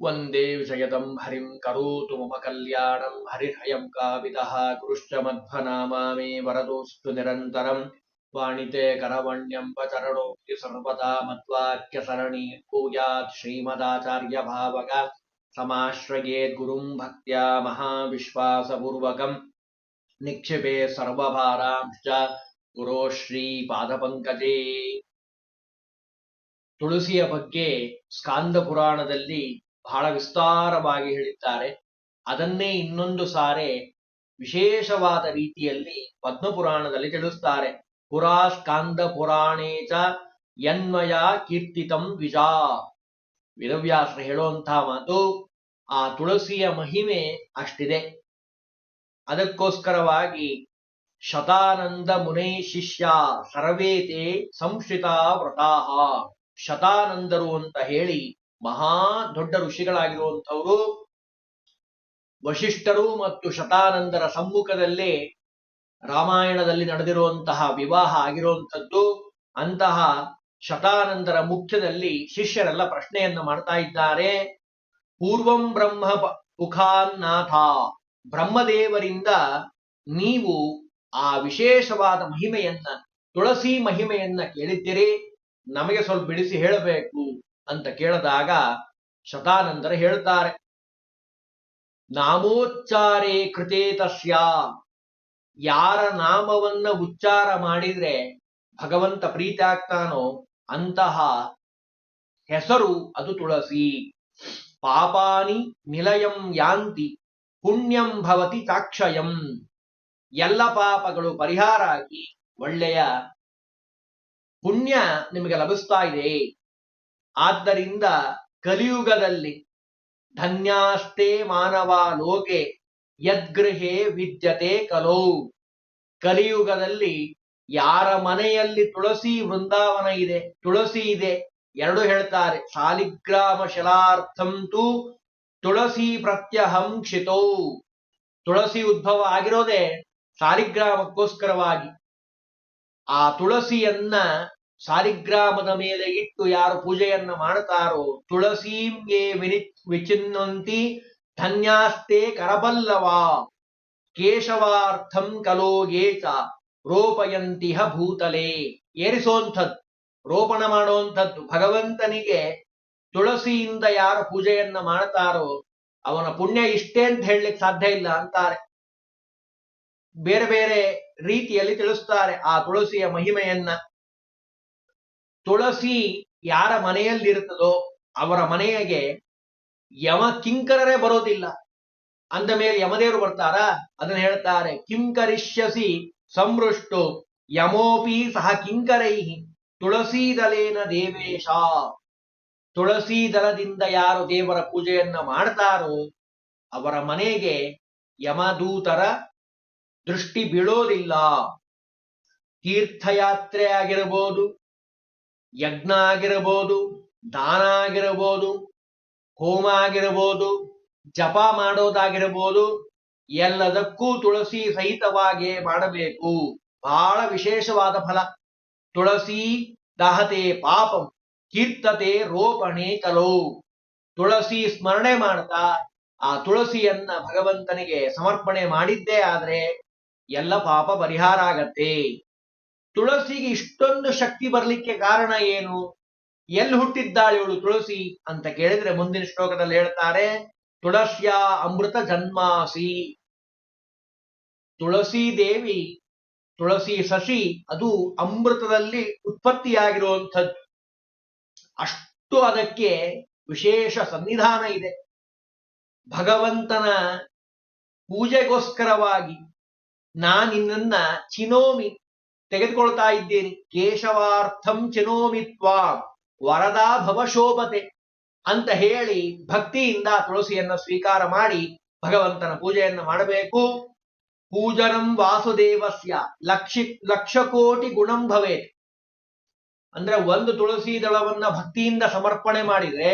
ಸರ್ವಜೀವ ಪ್ರಣೇತಾರಂ ವಂದೇ ವಿಷಯದಂ ಹರಿಂ ಕರೋತು ಮಮ ಕಲ್ಯಾಣಂ ಹರಿರ್ಹಯಂ ಕಾವಿದಃ ಗುರುಶ್ಚ ಮಧ್ವನಾಮಾ ಮೇ ವರದೋಸ್ತು ನಿರಂತರಂ ವಾಣಿತೆ ಕರವಣ್ಯಂಬ ಚರಣೋಕ್ತಿ ಸರ್ವದಾ ಮಧ್ವಾಕ್ಯ ಸರಣಿ ಭೂಯಾತ್ ಶ್ರೀಮದಾಚಾರ್ಯ ಭಾವಗ ಸಮಾಶ್ರಯೇತ್ ಗುರುಂ ಭಕ್ತ್ಯಾ ಮಹಾವಿಶ್ವಾಸಪೂರ್ವಕಂ ನಿಕ್ಷಿಪೆ ಸರ್ವಭಾರಾಂಶ್ಚ ಗುರೋ ಶ್ರೀ ಪಾದಪಂಕಜೇ ತುಳಸಿಯ ಬಗ್ಗೆ ಸ್ಕಾಂದ ಪುರಾಣದಲ್ಲಿ ಬಹಳ ವಿಸ್ತಾರವಾಗಿ ಹೇಳಿದ್ದಾರೆ. ಅದನ್ನೇ ಇನ್ನೊಂದು ಸಾರೆ ವಿಶೇಷವಾದ ರೀತಿಯಲ್ಲಿ ಪದ್ಮಪುರಾಣದಲ್ಲಿ ತಿಳಿಸ್ತಾರೆ. ಪುರಾ ಸ್ಕಾಂದ ಪುರಾಣೇ ಚ ಕೀರ್ತಿತಂ ವಿಜಾ ವೇದವ್ಯಾಸರು ಹೇಳುವಂತಹ ಮಾತು ಆ ತುಳಸಿಯ ಮಹಿಮೆ ಅಷ್ಟಿದೆ. ಅದಕ್ಕೋಸ್ಕರವಾಗಿ ಶತಾನಂದ ಮುನೇ ಶಿಷ್ಯ ಸರ್ವೇತೆ ಸಂಶ್ರಿತ ವ್ರತಾಹ ಶತಾನಂದರು ಅಂತ ಹೇಳಿ ಮಹಾ ದೊಡ್ಡ ಋಷಿಗಳಾಗಿರುವಂಥವರು ವಶಿಷ್ಠರು ಮತ್ತು ಶತಾನಂದರ ಸಮ್ಮುಖದಲ್ಲಿ ರಾಮಾಯಣದಲ್ಲಿ ನಡೆದಿರುವಂತಹ ವಿವಾಹ ಆಗಿರುವಂಥದ್ದು. ಅಂತಹ ಶತಾನಂದರ ಮುಖ್ಯದಲ್ಲಿ ಶಿಷ್ಯರೆಲ್ಲ ಪ್ರಶ್ನೆಯನ್ನು ಮಾಡ್ತಾ ಇದ್ದಾರೆ. ಪೂರ್ವಂ ಬ್ರಹ್ಮ ಮುಖಾನ್ನಾಥ, ಬ್ರಹ್ಮದೇವರಿಂದ ನೀವು ಆ ವಿಶೇಷವಾದ ಮಹಿಮೆಯನ್ನ, ತುಳಸಿ ಮಹಿಮೆಯನ್ನ ಕೇಳಿದ್ದೀರಿ. ನಮಗೆ ಸ್ವಲ್ಪ ಬಿಡಿಸಿ ಹೇಳಬೇಕು. ಅಂತ ಕೇಳಿದಾಗ ಶತಾನಂದರು ಹೇಳ್ತಾರೆ ನಾಮೋಚ್ಚಾರೇ ಕೃತೇ ತಸ್ಯ. ಯಾರ ನಾಮವನ್ನ ಉಚ್ಚಾರ ಮಾಡಿದ್ರೆ ಭಗವಂತ ಪ್ರೀತಿ ಆಗ್ತಾನೋ ಅಂತಹ ಹೆಸರು ಅದು ತುಳಸಿ. ಪಾಪಾನಿ ನಿಲಯಂ ಯಾಂತಿ ಪುಣ್ಯಂ ಭವತಿ ತಾಕ್ಷಯಂ ಎಲ್ಲ ಪಾಪಗಳು ಪರಿಹಾರ ಆಗಿ ಒಳ್ಳೆಯ ಪುಣ್ಯ ನಿಮಗೆ ಲಭಿಸ್ತಾ ಇದೆ. ಆದ್ದರಿಂದ ಕಲಿಯುಗದಲ್ಲಿ ಧನ್ಯಾಸ್ತೆ ಮಾನವ ಲೋಕೆ ಯದ್ಗೃಹೆ ವಿದ್ಯತೆ ಕಲೋ. ಕಲಿಯುಗದಲ್ಲಿ ಯಾರ ಮನೆಯಲ್ಲಿ ತುಳಸಿ ವೃಂದಾವನ ಇದೆ, ತುಳಸಿ ಇದೆ, ಎರಡು ಹೇಳ್ತಾರೆ ಸಾಲಿಗ್ರಾಮ ಶಲಾರ್ಥಂತು ತುಳಸಿ ಪ್ರತ್ಯಹಂ ಕ್ಷಿತೌ. ತುಳಸಿ ಉದ್ಭವ ಆಗಿರೋದೇ ಸಾಲಿಗ್ರಾಮಕ್ಕೋಸ್ಕರವಾಗಿ ಆ ತುಳಸಿಯನ್ನ ಸಾಲಿಗ್ರಾಮದ ಮೇಲೆ ಇಟ್ಟು ಯಾರು ಪೂಜೆಯನ್ನ ಮಾಡುತ್ತಾರೋ ತುಳಸೀಂಗೆ ವಿನಿ ವಿಚಿನ್ನಂತಿ ಧನ್ಯಾಸ್ತೆ ಕರಬಲ್ಲವ, ಕೇಶವಾರ್ಥಂ ಕಲೋಗೇಚ, ರೋಪಯಂತಿಹ ಭೂತಲೆ. ಏರಿಸುವಂಥದ್ದು, ರೋಪಣ ಮಾಡುವಂಥದ್ದು ಭಗವಂತನಿಗೆ ತುಳಸಿಯಿಂದ ಯಾರು ಪೂಜೆಯನ್ನ ಮಾಡ್ತಾರೋ ಅವನ ಪುಣ್ಯ ಇಷ್ಟೇ ಅಂತ ಹೇಳಲಿಕ್ಕೆ ಸಾಧ್ಯ ಇಲ್ಲ ಅಂತಾರೆ. ಬೇರೆ ಬೇರೆ ರೀತಿಯಲ್ಲಿ ತಿಳಿಸ್ತಾರೆ ಆ ತುಳಸಿಯ ಮಹಿಮೆಯನ್ನ. ತುಳಸಿ ಯಾರ ಮನೆಯಲ್ಲಿರ್ತದೋ ಅವರ ಮನೆಗೆ ಯಮ ಕಿಂಕರರೇ ಬರೋದಿಲ್ಲ. ಅಂದ ಮೇಲೆ ಯಮದೇವರು ಬರ್ತಾರಾ? ಅದನ್ನ ಹೇಳ್ತಾರೆ, ಕಿಂಕರಿಷ್ಯಸಿ ಸಂವೃಷ್ಟು ಯಮೋಪಿ ಸಹ ಕಿಂಕರೈ ತುಳಸೀದಲೇನ ದೇವೇಶ. ತುಳಸಿ ದಲದಿಂದ ಯಾರು ದೇವರ ಪೂಜೆಯನ್ನ ಮಾಡ್ತಾರೋ, ಅವರ ಮನೆಗೆ ಯಮದೂತರ ದೃಷ್ಟಿ ಬೀಳೋದಿಲ್ಲ. ತೀರ್ಥಯಾತ್ರೆ ಆಗಿರಬಹುದು ಯಜ್ಞ ಆಗಿರಬಹುದು ದಾನ ಆಗಿರಬಹುದು ಹೋಮ ಆಗಿರಬಹುದು ಜಪ ಮಾಡೋದಾಗಿರಬಹುದು, ಎಲ್ಲದಕ್ಕೂ ತುಳಸಿ ಸಹಿತವಾಗಿ ಮಾಡಬೇಕು. ಬಹಳ ವಿಶೇಷವಾದ ಫಲ. ತುಳಸಿ, ದಹತೆ, ಪಾಪಂ, ಕೀರ್ತತೆ, ರೋಪಣೆ, ಕಲೋ. ತುಳಸಿ ಸ್ಮರಣೆ ಮಾಡ್ತಾ ಆ ತುಳಸಿಯನ್ನ ಭಗವಂತನಿಗೆ ಸಮರ್ಪಣೆ ಮಾಡಿದ್ದೇ ಆದ್ರೆ ಎಲ್ಲ ಪಾಪ ಪರಿಹಾರ ಆಗತ್ತೆ. ತುಳಸಿಗೆ ಇಷ್ಟೊಂದು ಶಕ್ತಿ ಬರಲಿಕ್ಕೆ ಕಾರಣ ಏನು? ಎಲ್ಲಿ ಹುಟ್ಟಿದ್ದಾಳೆ ಇವಳು ತುಳಸಿ ಅಂತ ಕೇಳಿದ್ರೆ ಮುಂದಿನ ಶ್ಲೋಕದಲ್ಲಿ ಹೇಳ್ತಾರೆ, ತುಳಸ್ಯ ಅಮೃತ ಜನ್ಮಾಸಿ. ತುಳಸಿ ದೇವಿ, ತುಳಸಿ ಸಸಿ, ಅದು ಅಮೃತದಲ್ಲಿ ಉತ್ಪತ್ತಿಯಾಗಿರುವಂಥದ್ದು. ಅಷ್ಟು ಅದಕ್ಕೆ ವಿಶೇಷ ಸನ್ನಿಧಾನ ಇದೆ. ಭಗವಂತನ ಪೂಜೆಗೋಸ್ಕರವಾಗಿ ನಾನಿನ್ನ ಚಿನೋಮಿ ತೆಗೆದುಕೊಳ್ತಾ ಇದ್ದೇನೆ. ಕೇಶವಾರ್ಥಂ ಚಿನೋಮಿತ್ವ ವರದಾ ಭವಶೋಭತೆ ಅಂತ ಹೇಳಿ ಭಕ್ತಿಯಿಂದ ತುಳಸಿಯನ್ನ ಸ್ವೀಕಾರ ಮಾಡಿ ಭಗವಂತನ ಪೂಜೆಯನ್ನು ಮಾಡಬೇಕು. ಪೂಜನಂ ವಾಸುದೇವಸ್ಯ. ಲಕ್ಷಿ ಲಕ್ಷ ಕೋಟಿ ಗುಣಂ ಭವೇ ಅಂದ್ರೆ ಒಂದು ತುಳಸಿ ದಳವನ್ನ ಭಕ್ತಿಯಿಂದ ಸಮರ್ಪಣೆ ಮಾಡಿದ್ರೆ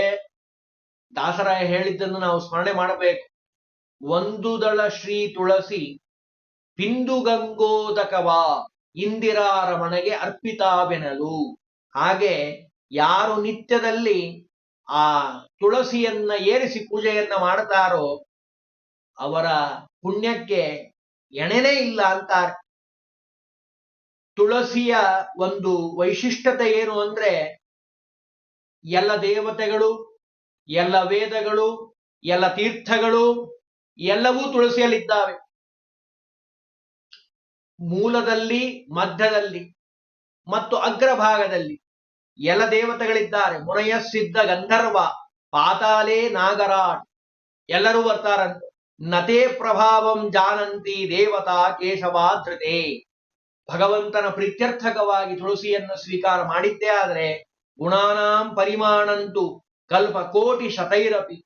ದಾಸರಾಯ ಹೇಳಿದ್ದನ್ನು ನಾವು ಸ್ಮರಣೆ ಮಾಡಬೇಕು. ಒಂದು ದಳ ಶ್ರೀ ತುಳಸಿ, ಬಿಂದು ಗಂಗೋದಕವ. ಇಂದಿರಾರಮಣೆಗೆ ಅರ್ಪಿತಾವೆನಲು. ಹಾಗೆ ಯಾರು ನಿತ್ಯದಲ್ಲಿ ಆ ತುಳಸಿಯನ್ನ ಏರಿಸಿ ಪೂಜೆಯನ್ನ ಮಾಡ್ತಾರೋ ಅವರ ಪುಣ್ಯಕ್ಕೆ ಎಣೆನೇ ಇಲ್ಲ ಅಂತಾರೆ ತುಳಸಿಯ ಒಂದು ವೈಶಿಷ್ಟ್ಯತೆ ಏನು ಅಂದ್ರೆ ಎಲ್ಲ ದೇವತೆಗಳು, ಎಲ್ಲ ವೇದಗಳು, ಎಲ್ಲ ತೀರ್ಥಗಳು ಎಲ್ಲವೂ ತುಳಸಿಯಲ್ಲಿದ್ದಾವೆ. ಮೂಲದಲ್ಲಿ, ಮಧ್ಯದಲ್ಲಿ ಮತ್ತು ಅಗ್ರಭಾಗದಲ್ಲಿ ಎಲ್ಲ ದೇವತೆಗಳಿದ್ದಾರೆ. ಮುನಯ ಸಿದ್ಧ ಗಂಧರ್ವ ಪಾತಾಲೇ ನಾಗರಾಟ್ ಎಲ್ಲರೂ ಬರ್ತಾರಂತೆ. ನತೇ ಪ್ರಭಾವಂ ಜಾನಂತಿ ದೇವತಾ ಕೇಶವಾಧೃತೆ ಭಗವಂತನ ಪ್ರೀತ್ಯರ್ಥಕವಾಗಿ ತುಳಸಿಯನ್ನು ಸ್ವೀಕಾರ ಮಾಡಿದ್ದೇ ಆದರೆ ಗುಣಾನಾಂ ಪರಿಮಾಣಂತು ಕಲ್ಪ ಕೋಟಿ ಶತೈರಪಿ.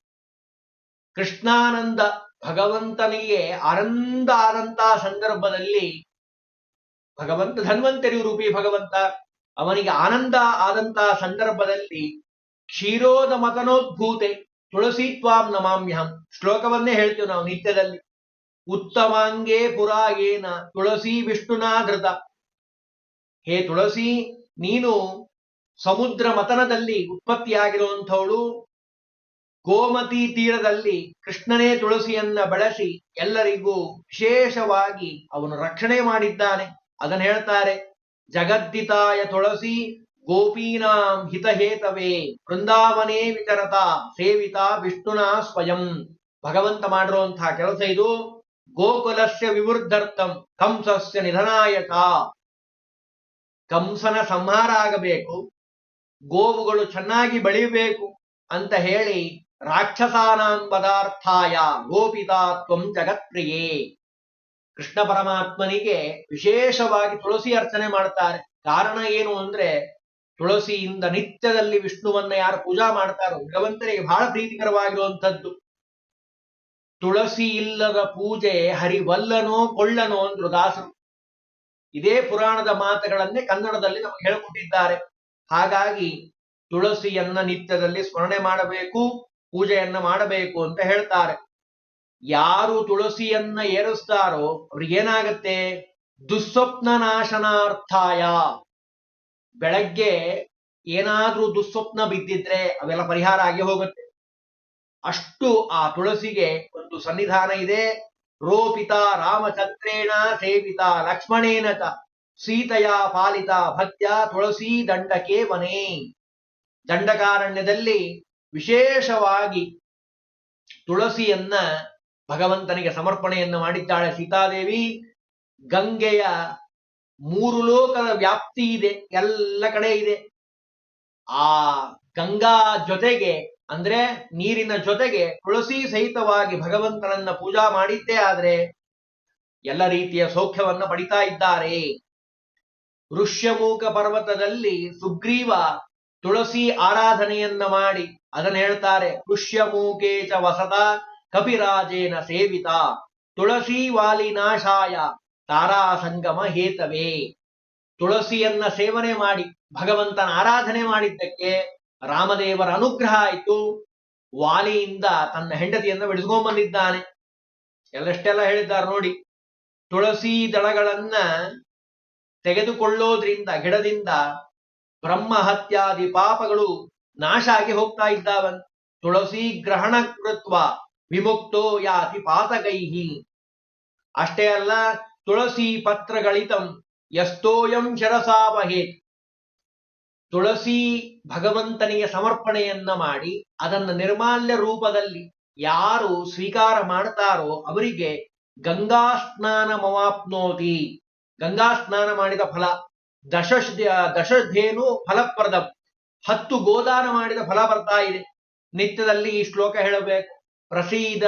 ಕೃಷ್ಣಾನಂದ ಭಗವಂತನಿಗೆ ಆನಂದ ಆದಂತಹ ಸಂದರ್ಭದಲ್ಲಿ ಭಗವಂತ ಧನ್ವಂತರಿ ರೂಪಿ ಭಗವಂತ. ಅವನಿಗೆ ಆನಂದ ಆದಂತಹ ಸಂದರ್ಭದಲ್ಲಿ ಕ್ಷೀರೋದ ಮತನೋದ್ಭೂತೆ ತುಳಸಿ ತ್ವಾಂ ನಮಾಮ್ಯಹಂ. ಶ್ಲೋಕವನ್ನೇ ಹೇಳ್ತೀವಿ ನಾವು ನಿತ್ಯದಲ್ಲಿ. ಉತ್ತಮಾಂಗೇ ಪುರಾಗೇನ ತುಳಸಿ ವಿಷ್ಣುನಾಧೃತ. ಹೇ ತುಳಸಿ, ನೀನು ಸಮುದ್ರ ಮತನದಲ್ಲಿ ಉತ್ಪತ್ತಿಯಾಗಿರುವಂಥವಳು. ಗೋಮತಿ ತೀರದಲ್ಲಿ ಕೃಷ್ಣನೇ ತುಳಸಿಯನ್ನ ಬಳಸಿ ಎಲ್ಲರಿಗೂ ವಿಶೇಷವಾಗಿ ಅವನು ರಕ್ಷಣೆ ಮಾಡಿದ್ದಾನೆ. ಅದನ್ನು ಹೇಳ್ತಾರೆ ಜಗದ್ದಿತಾಯ ತುಳಸಿ ಗೋಪೀನಾಂ ಹಿತಹೇತವೇ ವೃಂದಾವನೇ ವಿಚರತ ಸೇವಿತ ವಿಷ್ಣುನ ಸ್ವಯಂ. ಭಗವಂತ ಮಾಡಿರುವಂತಹ ಕೆಲಸ ಇದು, ಗೋಕುಲಸ್ಯ ವಿವೃದ್ಧರ್ಥಂ, ಕಂಸಸ್ಯ ನಿಧನಾಯಕ. ಕಂಸನ ಸಂಹಾರ ಆಗಬೇಕು, ಗೋವುಗಳು ಚೆನ್ನಾಗಿ ಬೆಳೆಯಬೇಕು ಅಂತ ಹೇಳಿ ರಾಕ್ಷಸಾನಾಂ ಪದಾರ್ಥಾಯ ಗೋಪಿತಾ ತ್ವಂ ಜಗತ್ಪ್ರಿಯೇ. ಕೃಷ್ಣ ಪರಮಾತ್ಮನಿಗೆ ವಿಶೇಷವಾಗಿ ತುಳಸಿ ಅರ್ಚನೆ ಮಾಡ್ತಾರೆ. ಕಾರಣ ಏನು ಅಂದ್ರೆ ತುಳಸಿಯಿಂದ ನಿತ್ಯದಲ್ಲಿ ವಿಷ್ಣುವನ್ನ ಯಾರು ಪೂಜಾ ಮಾಡ್ತಾರೋ, ಭಗವಂತನಿಗೆ ಬಹಳ ಪ್ರೀತಿಕರವಾಗಿರುವಂಥದ್ದು. ತುಳಸಿ ಇಲ್ಲದ ಪೂಜೆ ಹರಿವಲ್ಲನೋ ಕೊಳ್ಳನೋ ಅಂದ್ರು ದಾಸರು. ಇದೇ ಪುರಾಣದ ಮಾತುಗಳನ್ನೇ ಕನ್ನಡದಲ್ಲಿ ನಮಗೆ ಹೇಳಿಕೊಟ್ಟಿದ್ದಾರೆ. ಹಾಗಾಗಿ ತುಳಸಿಯನ್ನ ನಿತ್ಯದಲ್ಲಿ ಸ್ಮರಣೆ ಮಾಡಬೇಕು, ಪೂಜೆಯನ್ನ ಮಾಡಬೇಕು ಅಂತ ಹೇಳ್ತಾರೆ. ಯಾರು ತುಳಸಿಯನ್ನ ಏರಿಸ್ತಾರೋ ಅವ್ರಿಗೇನಾಗತ್ತೆ? ದುಸ್ವಪ್ನ ನಾಶನಾರ್ಥಾಯ ಬೆಳಗ್ಗೆ ಏನಾದ್ರೂ ದುಸ್ವಪ್ನ ಬಿದ್ದಿದ್ರೆ ಅವೆಲ್ಲ ಪರಿಹಾರ ಆಗಿ ಹೋಗುತ್ತೆ. ಅಷ್ಟು ಆ ತುಳಸಿಗೆ ಒಂದು ಸನ್ನಿಧಾನ ಇದೆ. ರೋಪಿತ ರಾಮಚಂದ್ರೇಣ ಸೇವಿತ ಲಕ್ಷ್ಮಣೇನ ಸೀತೆಯ ಪಾಲಿತ ಭಕ್ತ್ಯ ತುಳಸಿ ದಂಡಕೆ ಮನೆ ದಂಡಕಾರಣ್ಯದಲ್ಲಿ ವಿಶೇಷವಾಗಿ ತುಳಸಿಯನ್ನ ಭಗವಂತನಿಗೆ ಸಮರ್ಪಣೆಯನ್ನು ಮಾಡಿದ್ದಾಳೆ ಸೀತಾದೇವಿ. ಗಂಗೆಯ ಮೂರು ಲೋಕದ ವ್ಯಾಪ್ತಿ ಇದೆ, ಎಲ್ಲ ಕಡೆ ಇದೆ. ಆ ಗಂಗಾ ಜೊತೆಗೆ ಅಂದ್ರೆ ನೀರಿನ ಜೊತೆಗೆ ತುಳಸಿ ಸಹಿತವಾಗಿ ಭಗವಂತನನ್ನ ಪೂಜಾ ಮಾಡಿದ್ದೇ ಆದ್ರೆ ಎಲ್ಲ ರೀತಿಯ ಸೌಖ್ಯವನ್ನ ಪಡಿತಾ ಇದ್ದಾರೆ. ಋಷ್ಯಮೂಕ ಪರ್ವತದಲ್ಲಿ ಸುಗ್ರೀವ ತುಳಸಿ ಆರಾಧನೆಯನ್ನ ಮಾಡಿ, ಅದನ್ನ ಹೇಳ್ತಾರೆ, ಋಷ್ಯಮೂಕೇಚ ವಸತ ಕಪಿರಾಜೇನ ಸೇವಿತ ತುಳಸಿ ವಾಲಿ ನಾಶಾಯ ತಾರಾ ಸಂಗಮ ಹೇತವೇ. ತುಳಸಿಯನ್ನ ಸೇವನೆ ಮಾಡಿ, ಭಗವಂತನ ಆರಾಧನೆ ಮಾಡಿದ್ದಕ್ಕೆ ರಾಮದೇವರ ಅನುಗ್ರಹ ಆಯಿತು. ವಾಲಿಯಿಂದ ತನ್ನ ಹೆಂಡತಿಯನ್ನ ಬಿಡಿಸ್ಕೊಂಡ್ ಬಂದಿದ್ದಾನೆ ಎಲ್ಲಷ್ಟೆಲ್ಲ ಹೇಳಿದ್ದಾರೆ ನೋಡಿ. ತುಳಸಿ ದಳಗಳನ್ನ ತೆಗೆದುಕೊಳ್ಳೋದ್ರಿಂದ, ಗಿಡದಿಂದ ಬ್ರಹ್ಮ ಹತ್ಯಾದಿ ಪಾಪಗಳು ನಾಶ ಆಗಿ ಹೋಗ್ತಾ ಇದ್ದಾವಂತ ತುಳಸಿ ಗ್ರಹಣ ಕೃತ್ವ ವಿಮುಕ್ತೋ ಯಾತಿ ಪಾತಕೈಹಿ ಅಷ್ಟೇ ಅಲ್ಲ, ತುಳಸಿ ಪತ್ರಗಳಿತಂ ಯಸ್ತೋಯಂ ಶರಸಾವಹೇ ತುಳಸಿ ಭಗವಂತನಿಗೆ ಸಮರ್ಪಣೆಯನ್ನ ಮಾಡಿ, ಅದನ್ನ ನಿರ್ಮಾಲ್ಯ ರೂಪದಲ್ಲಿ ಯಾರು ಸ್ವೀಕಾರ ಮಾಡ್ತಾರೋ ಅವರಿಗೆ ಗಂಗಾ ಸ್ನಾನ ಮವಾಪ್ನೋತಿ. ಗಂಗಾ ಸ್ನಾನ ಮಾಡಿದ ಫಲ ದಶ ದಶಧೇನು ಫಲಪ್ರದ. ಹತ್ತು ಗೋದಾನ ಮಾಡಿದ ಫಲ ಬರ್ತಾ ಇದೆ. ನಿತ್ಯದಲ್ಲಿ ಈ ಶ್ಲೋಕ ಹೇಳಬೇಕು. ಪ್ರಸೀದ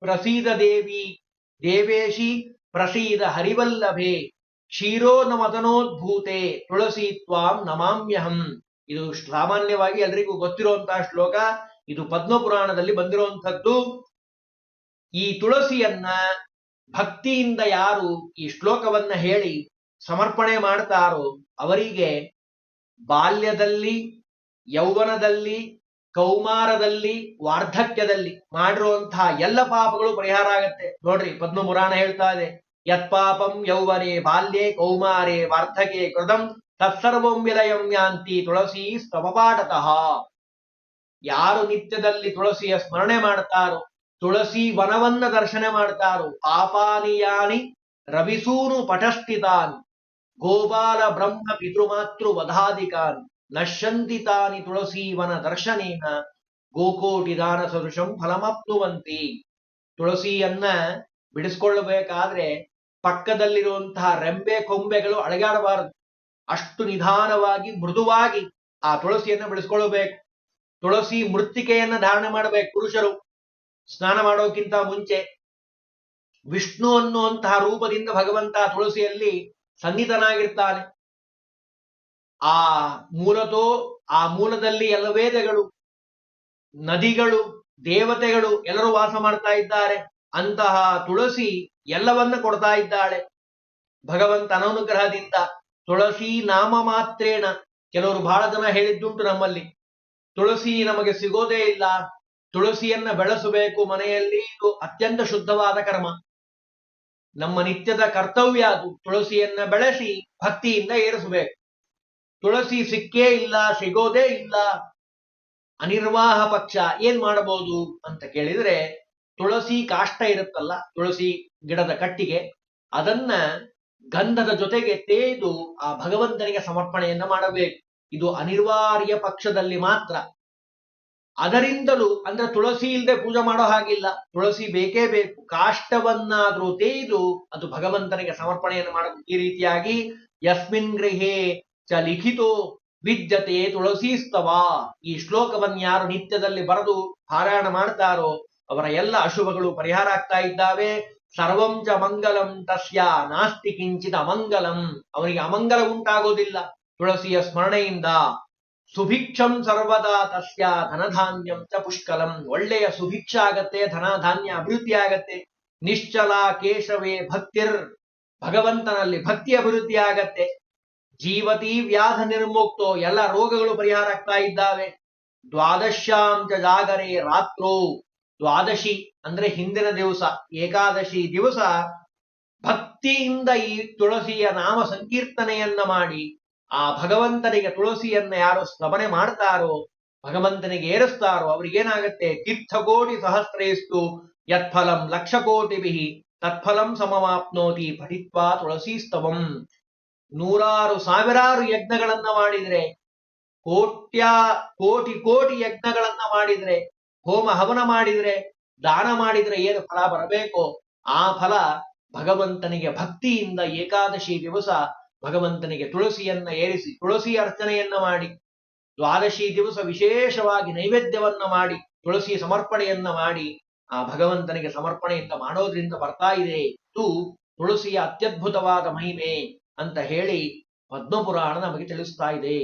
ಪ್ರಸೀದ ದೇವಿ, ದೇವೇಶಿ, ಪ್ರಸೀದ ಹರಿವಲ್ಲಭೆ ಕ್ಷೀರೋ ನಮದನೋದ್ಭೂತೆ ಮದನೋದ್ಭೂತೆ ತುಳಸಿ ತ್ವಾಂ ನಮಾಮ್ಯಹಂ. ಇದು ಸಾಮಾನ್ಯವಾಗಿ ಎಲ್ರಿಗೂ ಗೊತ್ತಿರುವಂತಹ ಶ್ಲೋಕ. ಇದು ಪದ್ಮಪುರಾಣದಲ್ಲಿ ಬಂದಿರುವಂಥದ್ದು. ಈ ತುಳಸಿಯನ್ನ ಭಕ್ತಿಯಿಂದ ಯಾರು ಈ ಶ್ಲೋಕವನ್ನ ಹೇಳಿ ಸಮರ್ಪಣೆ ಮಾಡ್ತಾರೋ ಅವರಿಗೆ ಬಾಲ್ಯದಲ್ಲಿ, ಯೌವನದಲ್ಲಿ ಕೌಮಾರದಲ್ಲಿ, ವಾರ್ಧಕ್ಯದಲ್ಲಿ ಮಾಡಿರುವಂತಹ ಎಲ್ಲ ಪಾಪಗಳು ಪರಿಹಾರ ಆಗತ್ತೆ. ನೋಡ್ರಿ ಪದ್ಮ ಪುರಾಣ ಹೇಳ್ತಾ ಇದೆ ಯತ್ಪಾಪಂ ಯೌವನೆ ಬಾಲ್ಯೆ ಕೌಮಾರೆ ವಾರ್ಧಕೆ ಕೃತಂ ತತ್ಸರ್ವಂ ವಿಲಯಂ ಯಾಂತಿ ತುಳಸಿ ಸ್ತಮಪಾಠತಃ ಯಾರು ನಿತ್ಯದಲ್ಲಿ ತುಳಸಿಯ ಸ್ಮರಣೆ ಮಾಡ್ತಾರೋ, ತುಳಸಿ ವನವನ್ನ ದರ್ಶನ ಮಾಡ್ತಾರೋ ಪಾಪಾನಿಯಾನಿ ರವಿಸೂನು ಪಟಸ್ಥಿತಾನ್ ಗೋಪಾಲ ಬ್ರಹ್ಮ ಪಿತೃಮಾತೃ ವಧಾಧಿಕಾನ್. ನಶ್ಯಂತಿ ತಾನಿ ತುಳಸೀವನ ದರ್ಶನೇನ ಗೋಕೋಟಿ ದಾನ ಸದೃಶಂ ಫಲಮಪ್ನುವಂತಿ. ತುಳಸಿಯನ್ನ ಬಿಡಿಸ್ಕೊಳ್ಳಬೇಕಾದ್ರೆ ಪಕ್ಕದಲ್ಲಿರುವಂತಹ ರೆಂಬೆ ಕೊಂಬೆಗಳು ಅಳಗಾಡಬಾರದು. ಅಷ್ಟು ನಿಧಾನವಾಗಿ, ಮೃದುವಾಗಿ ಆ ತುಳಸಿಯನ್ನ ಬಿಡಿಸ್ಕೊಳ್ಳಬೇಕು. ತುಳಸಿ ಮೃತ್ತಿಕೆಯನ್ನ ಧಾರಣೆ ಮಾಡಬೇಕು ಪುರುಷರು. ಸ್ನಾನ ಮಾಡೋಕ್ಕಿಂತ ಮುಂಚೆ ವಿಷ್ಣು ಅನ್ನುವಂತಹ ರೂಪದಿಂದ ಭಗವಂತ ತುಳಸಿಯಲ್ಲಿ ಸನ್ನಿಧನಾಗಿರ್ತಾನೆ. ಆ ಮೂಲತೋ, ಆ ಮೂಲದಲ್ಲಿ ಎಲ್ಲ ವೇದಗಳು, ನದಿಗಳು, ದೇವತೆಗಳು ಎಲ್ಲರೂ ವಾಸ ಮಾಡ್ತಾ ಇದ್ದಾರೆ. ಅಂತಹ ತುಳಸಿ ಎಲ್ಲವನ್ನ ಕೊಡ್ತಾ ಇದ್ದಾಳೆ. ಭಗವಂತ ಅನುಗ್ರಹದಿಂದ ತುಳಸಿ ನಾಮ ಮಾತ್ರೇಣ. ಕೆಲವರು ಬಹಳ ಜನ ಹೇಳಿದ್ದುಂಟು ನಮ್ಮಲ್ಲಿ. ತುಳಸಿ ನಮಗೆ ಸಿಗೋದೇ ಇಲ್ಲ. ತುಳಸಿಯನ್ನ ಬೆಳೆಸಬೇಕು ಮನೆಯಲ್ಲಿ ಇದು ಅತ್ಯಂತ ಶುದ್ಧವಾದ ಕರ್ಮ. ನಮ್ಮ ನಿತ್ಯದ ಕರ್ತವ್ಯ ಅದು. ತುಳಸಿಯನ್ನ ಬೆಳೆಸಿ ಭಕ್ತಿಯಿಂದ ಏರಿಸಬೇಕು. ತುಳಸಿ ಸಿಕ್ಕೇ ಇಲ್ಲ, ಸಿಗೋದೇ ಇಲ್ಲ. ಅನಿರ್ವಾಹ ಪಕ್ಷ ಏನ್ ಮಾಡಬಹುದು ಅಂತ ಕೇಳಿದ್ರೆ ತುಳಸಿ ಕಾಷ್ಟ ಇರುತ್ತಲ್ಲ, ತುಳಸಿ ಗಿಡದ ಕಟ್ಟಿಗೆ, ಅದನ್ನ ಗಂಧದ ಜೊತೆಗೆ ತೇದು ಆ ಭಗವಂತನಿಗೆ ಸಮರ್ಪಣೆಯನ್ನ ಮಾಡಬೇಕು. ಇದು ಅನಿರ್ವಾರ್ಯ ಪಕ್ಷದಲ್ಲಿ ಮಾತ್ರ. ಅದರಿಂದಲೂ ಅಂದ್ರೆ ತುಳಸಿ ಇಲ್ಲದೆ ಪೂಜೆ ಮಾಡೋ ಹಾಗಿಲ್ಲ. ತುಳಸಿ ಬೇಕೇ ಬೇಕು. ಕಾಷ್ಟವನ್ನಾದ್ರೂ ತೇದು ಅದು ಭಗವಂತನಿಗೆ ಸಮರ್ಪಣೆಯನ್ನು ಮಾಡಬೇಕು. ಈ ರೀತಿಯಾಗಿ ಯಸ್ಮಿನ್ ಗೃಹೇ ಚ ಲಿಖಿತು ವಿದ್ಯತೆ ತುಳಸೀಸ್ತವ. ಈ ಶ್ಲೋಕವನ್ನು ಯಾರು ನಿತ್ಯದಲ್ಲಿ ಬರೆದು ಪಾರಾಯಣ ಮಾಡ್ತಾರೋ ಅವರ ಎಲ್ಲ ಅಶುಭಗಳು ಪರಿಹಾರ ಆಗ್ತಾ ಇದ್ದಾವೆ. ಸರ್ವಂ ಚ ಮಂಗಲಂ ತಸ್ಯ ನಾಸ್ತಿ ಕಿಂಚಿತ್ ಅಮಂಗಲಂ. ಅವನಿಗೆ ಅಮಂಗಲ ಉಂಟಾಗೋದಿಲ್ಲ ತುಳಸಿಯ ಸ್ಮರಣೆಯಿಂದ. ಸುಭಿಕ್ಷಂ ಸರ್ವದಾ ತಸ್ಯ ಧನಧಾನ್ಯಂ ಚ ಪುಷ್ಕಲಂ. ಒಳ್ಳೆಯ ಸುಭಿಕ್ಷ ಆಗತ್ತೆ, ಧನಧಾನ್ಯ ಅಭಿವೃದ್ಧಿ ಆಗತ್ತೆ. ನಿಶ್ಚಲ ಕೇಶವೇ ಭಕ್ತಿರ್. ಭಗವಂತನಲ್ಲಿ ಭಕ್ತಿ ಅಭಿವೃದ್ಧಿ ಆಗತ್ತೆ. ಜೀವತಿ ವ್ಯಾಧ ನಿರ್ಮುಕ್ತೋ, ಎಲ್ಲ ರೋಗಗಳು ಪರಿಹಾರ ಆಗ್ತಾ ಇದ್ದಾವೆ. ದ್ವಾದಶ್ಯಾಂಚ ಜಾಗರೇ ರಾತ್ರೋ. ದ್ವಾದಶಿ ಅಂದ್ರೆ ಹಿಂದಿನ ದಿವಸ, ಏಕಾದಶಿ ದಿವಸ ಭಕ್ತಿಯಿಂದ ಈ ತುಳಸಿಯ ನಾಮ ಸಂಕೀರ್ತನೆಯನ್ನ ಮಾಡಿ, ಆ ಭಗವಂತನಿಗೆ ತುಳಸಿಯನ್ನ ಯಾರು ಸ್ಮರಣೆ ಮಾಡ್ತಾರೋ, ಭಗವಂತನಿಗೆ ಏರಿಸ್ತಾರೋ, ಅವ್ರಿಗೇನಾಗತ್ತೆ? ತೀರ್ಥಕೋಟಿ ಸಹಸ್ರೇಸ್ತು, ಯತ್ಫಲಂ ಲಕ್ಷ ಕೋಟಿ ತತ್ಫಲಂ ಸಮವಾಪ್ನೋತಿ ಪಠಿತ್ವಾ ತುಳಸೀಸ್ತವಂ. ನೂರಾರು ಸಾವಿರಾರು ಯಜ್ಞಗಳನ್ನ ಮಾಡಿದ್ರೆ, ಕೋಟ್ಯ, ಕೋಟಿ ಕೋಟಿ ಯಜ್ಞಗಳನ್ನ ಮಾಡಿದ್ರೆ, ಹೋಮ ಹವನ ಮಾಡಿದ್ರೆ, ದಾನ ಮಾಡಿದ್ರೆ ಏನು ಫಲ ಬರಬೇಕೋ, ಆ ಫಲ ಭಗವಂತನಿಗೆ ಭಕ್ತಿಯಿಂದ ಏಕಾದಶಿ ದಿವಸ ಭಗವಂತನಿಗೆ ತುಳಸಿಯನ್ನ ಏರಿಸಿ, ತುಳಸಿ ಅರ್ಚನೆಯನ್ನ ಮಾಡಿ, ದ್ವಾದಶಿ ದಿವಸ ವಿಶೇಷವಾಗಿ ನೈವೇದ್ಯವನ್ನ ಮಾಡಿ, ತುಳಸಿ ಸಮರ್ಪಣೆಯನ್ನ ಮಾಡಿ, ಆ ಭಗವಂತನಿಗೆ ಸಮರ್ಪಣೆಯಿಂದ ಮಾಡೋದ್ರಿಂದ ಬರ್ತಾ ಇದೆ. ಇದು ತುಳಸಿಯ ಅತ್ಯದ್ಭುತವಾದ ಮಹಿಮೆ. ಅಂತ ಹೇಳಿ ಪದ್ಮಪುರಾಣ ನಮಗೆ ತಿಳಿಸ್ತಾ ಇದೆ.